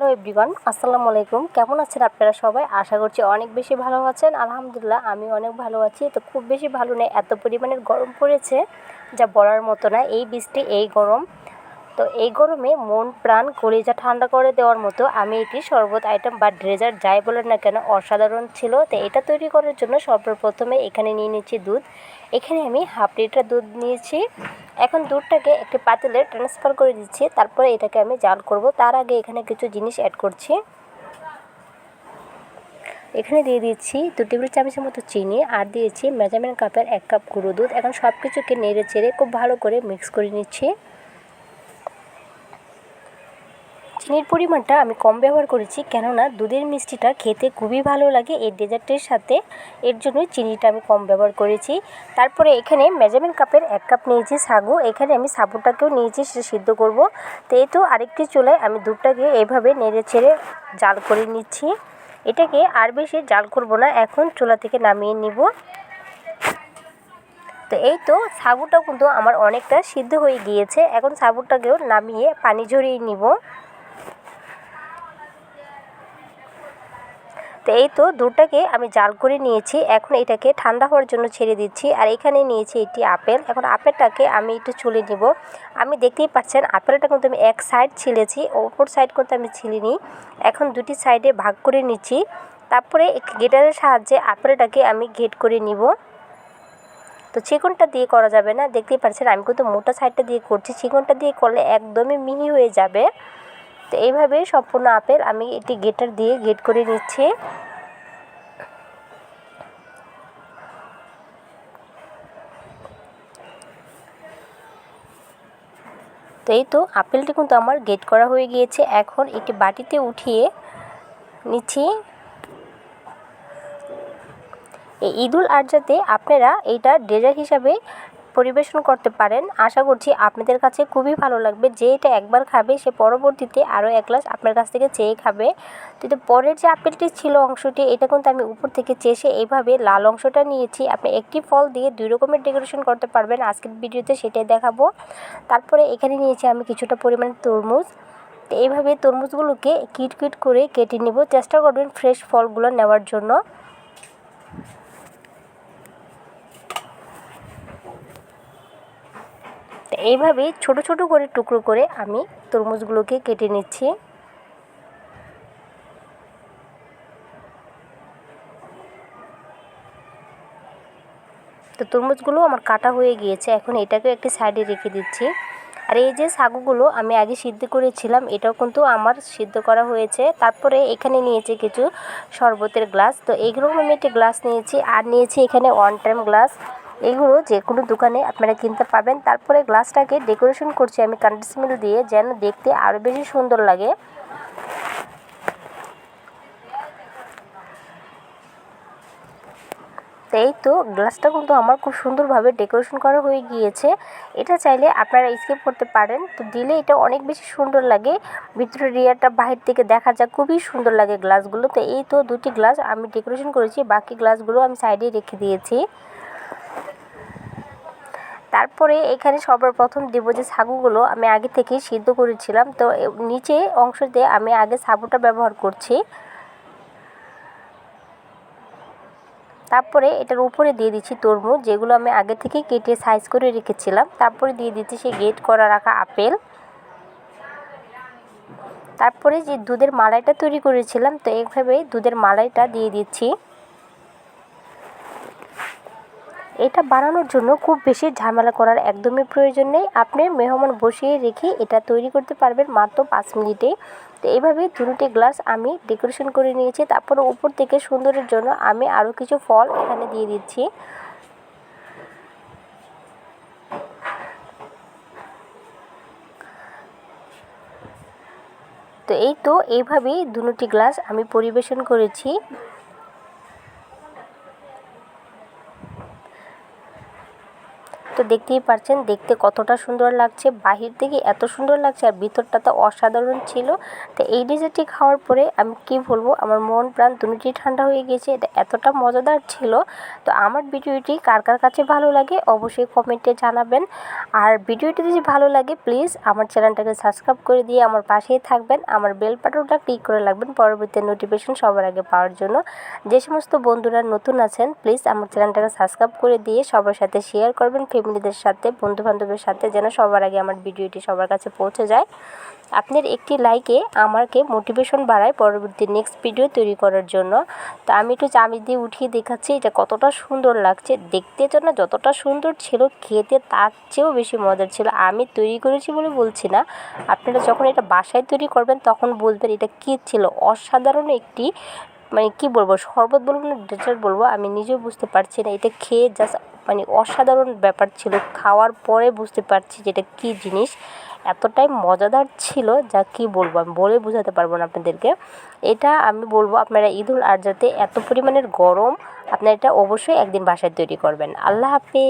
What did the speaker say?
Hello everyone, আসসালামু আলাইকুম। কেমন আছেন আপনারা সবাই? আশা করছি অনেক বেশি ভালো আছেন। আলহামদুলিল্লাহ, আমি অনেক ভালো আছি। তো খুব বেশি ভালো নেই এত পরিমাণের গরম পড়েছে যা বলার মতো না। এই বৃষ্টি, এই গরম। তো এই গরমে মন, প্রাণ, কলিজা ঠান্ডা করে দেওয়ার মতো আমি এটি শরবত, আইটেম বা ড্রেজার যাই বলেন না কেন, অসাধারণ ছিল। তো এটা তৈরি করার জন্য সর্বপ্রথমে এখানে নিয়ে নিচ্ছি দুধ। এখানে আমি হাফ লিটার দুধ নিয়েছি। এখন দুধটাকে একটি পাতিলে ট্রান্সফার করে দিচ্ছি, তারপরে এটাকে আমি জাল করব। তার আগে এখানে কিছু জিনিস অ্যাড করছি। এখানে দিয়ে দিচ্ছি দু টেবিল চামচের মতো চিনি, আর দিয়েছি মেজারমেন্ট কাপের এক কাপ গুঁড়ো দুধ। এখন সব কিছুকে নেড়ে চেড়ে খুব ভালো করে মিক্স করে নিচ্ছি। চিনির পরিমাণটা আমি কম ব্যবহার করেছি, কেননা দুধের মিষ্টিটা খেতে খুবই ভালো লাগে। এই ডেজার্টের সাথে এর জন্যই চিনিটা আমি কম ব্যবহার করেছি। তারপরে এখানে মেজারমেন্ট কাপের এক কাপ নিয়েছি সাগু। এখানে আমি সাবুটাকেও নিয়েছি, সেটা সিদ্ধ করব। তো এই তো আরেকটি চুলায় আমি দুধটাকে এইভাবে নেড়ে ছেড়ে জাল করে নিচ্ছি। এটাকে আর বেশি জাল করব না, এখন চুলা থেকে নামিয়ে নিব। তো এই তো সাবুটা কিন্তু আমার অনেকটা সিদ্ধ হয়ে গিয়েছে। এখন সাবুটাকেও নামিয়ে পানি ঝরিয়ে নিব। তো এই তো দুধটাকে আমি জাল করে নিয়েছি। এখন এটাকে ঠান্ডা হওয়ার জন্য ছেড়ে দিচ্ছি। আর এখানে নিয়েছি এটি আপেল। এখন আপেলটাকে আমি একটু চুলে নিব। আমি দেখতেই পাচ্ছেন, আপেলটা কিন্তু আমি এক সাইড ছিলেছি ওপর সাইড কিন্তু আমি ছিলিনি। এখন দুটি সাইডে ভাগ করে নিচ্ছি। তারপরে গেটারের সাহায্যে আপেলটাকে আমি ঘেট করে নিব। তো চিকনটা দিয়ে করা যাবে না। দেখতেই পাচ্ছেন, আমি কিন্তু মোটা সাইডটা দিয়ে করছি। চিকনটা দিয়ে করলে একদমই মিহি হয়ে যাবে। তো এইভাবে সম্পূর্ণ আপেল আমি এটি গেটার দিয়ে গেট করে নিচ্ছি। তো এই তো আপেলটি কিন্তু আমার গেট করা হয়ে গিয়েছে। এখন এটি বাটিতে উঠিয়ে নিচ্ছি। এই ঈদুল আজহাতে আপনারা এইটা ডেজার্ট হিসাবে পরিবেশন করতে পারেন। আশা করছি আপনাদের কাছে খুবই ভালো লাগবে। যে এটা একবার খাবে, সে পরবর্তীতে আরও এক গ্লাস আপনার কাছ থেকে চেয়ে খাবে। কিন্তু পরের যে আপেলটি ছিল অংশটি, এটা কিন্তু আমি উপর থেকে চেষে এইভাবে লাল অংশটা নিয়েছি। আপনি একটি ফল দিয়ে দুই রকমের ডেকোরেশন করতে পারবেন। আজকের ভিডিওতে সেটাই দেখাবো। তারপরে এখানে নিয়েছি আমি কিছুটা পরিমাণে তরমুজ। তো এইভাবে তরমুজগুলোকে কিট কিট করে কেটে নেব। চেষ্টা করবেন ফ্রেশ ফলগুলো নেওয়ার জন্য। এইভাবে ছোট ছোট করে টুকরো করে আমি তরমুজগুলোকে কেটে নিচ্ছি। তো তরমুজগুলো আমার কাটা হয়ে গিয়েছে, এখন এটাকে একটি সাইডে রেখে দিচ্ছি। আর এই যে সাগুগুলো আমি আগে সিদ্ধ করেছিলাম, এটাও কিন্তু আমার সিদ্ধ করা হয়েছে। তারপরে এখানে নিয়েছি কিছু শরবতের গ্লাস। তো এইগুলো আমি একটি গ্লাস নিয়েছি, আর নিয়েছি এখানে ওয়ান টাইম গ্লাস। এগুলো যে কোনো দোকানে আপনারা কিনতে পাবেন তারপরে গ্লাসটাকে ডেকোরেশন করছি আমি কান্ডিস মিল দিয়ে, যেন দেখতে আরও বেশি সুন্দর লাগে। তো এই তো গ্লাসটা কিন্তু আমার খুব সুন্দরভাবে ডেকোরেশন করা হয়ে গিয়েছে। এটা চাইলে আপনারা স্কিপ করতে পারেন। তো দিলে এটা অনেক বেশি সুন্দর লাগে। ভিতরের রিয়ারটা বাহির থেকে দেখা যায় খুবই সুন্দর লাগে গ্লাসগুলো। তো এই তো দুটি গ্লাস আমি ডেকোরেশন করেছি। বাকি গ্লাসগুলো আমি সাইডে রেখে দিয়েছি। তারপরে এখানে সর্বপ্রথম দেব যে সাগুগুলো আমি আগে থেকেই সিদ্ধ করেছিলাম, তো নিচে অংশতে আমি আগে সাবুটা ব্যবহার করছি। তারপরে এটার উপরে দিয়ে দিচ্ছি তরমুজ, যেগুলো আমি আগে থেকে কেটে সাইজ করে রেখেছিলাম। তারপরে দিয়ে দিচ্ছি সেই গেট করা রাখা আপেল। তারপরে যে দুধের মালাইটা তৈরি করেছিলাম, তো এইভাবে দুধের মালাইটা দিয়ে দিচ্ছি। এটা বানানোর জন্য খুব বেশি ঝামেলা করার একদমই প্রয়োজন নেই। আপনি মেহমান বসিয়ে রেখে এটা তৈরি করতে পারবেন মাত্র পাঁচ মিনিটে। তো এইভাবে দুটি গ্লাস আমি ডেকোরেশন করে নিয়েছি। তারপর উপর থেকে সুন্দরের জন্য আমি আরও কিছু ফল এখানে দিয়ে দিচ্ছি। তো এই তো, এইভাবেই দুটি গ্লাস আমি পরিবেশন করেছি। তো দেখতেই পারছেন, দেখতে কতটা সুন্দর লাগছে। বাহির থেকে এত সুন্দর লাগছে আর ভিতরটা তো অসাধারণ ছিল। তো এই ডেজার্টটি খাওয়ার পরে আমি কি বলব, আমার মন প্রাণ দুটোই ঠান্ডা হয়ে গেছে। এটা এতটা মজাদার ছিল। তো আমার ভিডিওটি কার কার কাছে ভালো লাগে অবশ্যই কমেন্টে জানাবেন। আর ভিডিওটি যদি ভালো লাগে, প্লিজ আমার চ্যানেলটাকে সাবস্ক্রাইব করে দিয়ে আমার পাশেই থাকবেন। আমার বেল বাটনটা ক্লিক করে রাখবেন পরবর্তী নোটিফিকেশন সবার আগে পাওয়ার জন্য। যে সমস্ত বন্ধুরা নতুন আছেন, প্লিজ আমার চ্যানেলটাকে সাবস্ক্রাইব করে দিয়ে সবার সাথে শেয়ার করবেন ফ্যামিলিদের সাথে, বন্ধুবান্ধবের সাথে যেন সবার আগে আমার ভিডিওটি সবার কাছে পৌঁছে যায়। আপনার একটি লাইকে আমাকে মোটিভেশন বাড়ায় পরবর্তী নেক্সট ভিডিও তৈরি করার জন্য। তো আমি একটু চামিচ দিয়ে উঠিয়ে দেখাচ্ছি এটা কতটা সুন্দর লাগছে। দেখতে জন্য যতটা সুন্দর ছিল, খেতে তার চেয়েও বেশি মজার ছিল। আমি তৈরি করেছি বলে বলছি না। আপনারা যখন এটা বাসায় তৈরি করবেন তখন বলবেন এটা কী ছিল? অসাধারণ একটি মানে কি বলব, শরবত বলব না ডেজার্ট বলব, আমি নিজেও বুঝতে পারছি না। এটা খেয়ে জাস্ট মানে অসাধারণ ব্যাপার ছিল। খাওয়ার পরে বুঝতে পারছি যে এটা কী জিনিস। এতটাই মজাদার ছিল যা কি বলব, আমি বলে বোঝাতে পারব না আপনাদেরকে। এটা আমি বলব, আপনারা ঈদুল আজহাতে এত পরিমাণের গরম, আপনারা এটা অবশ্যই একদিন বাসায় তৈরি করবেন। আল্লাহ হাফিজ।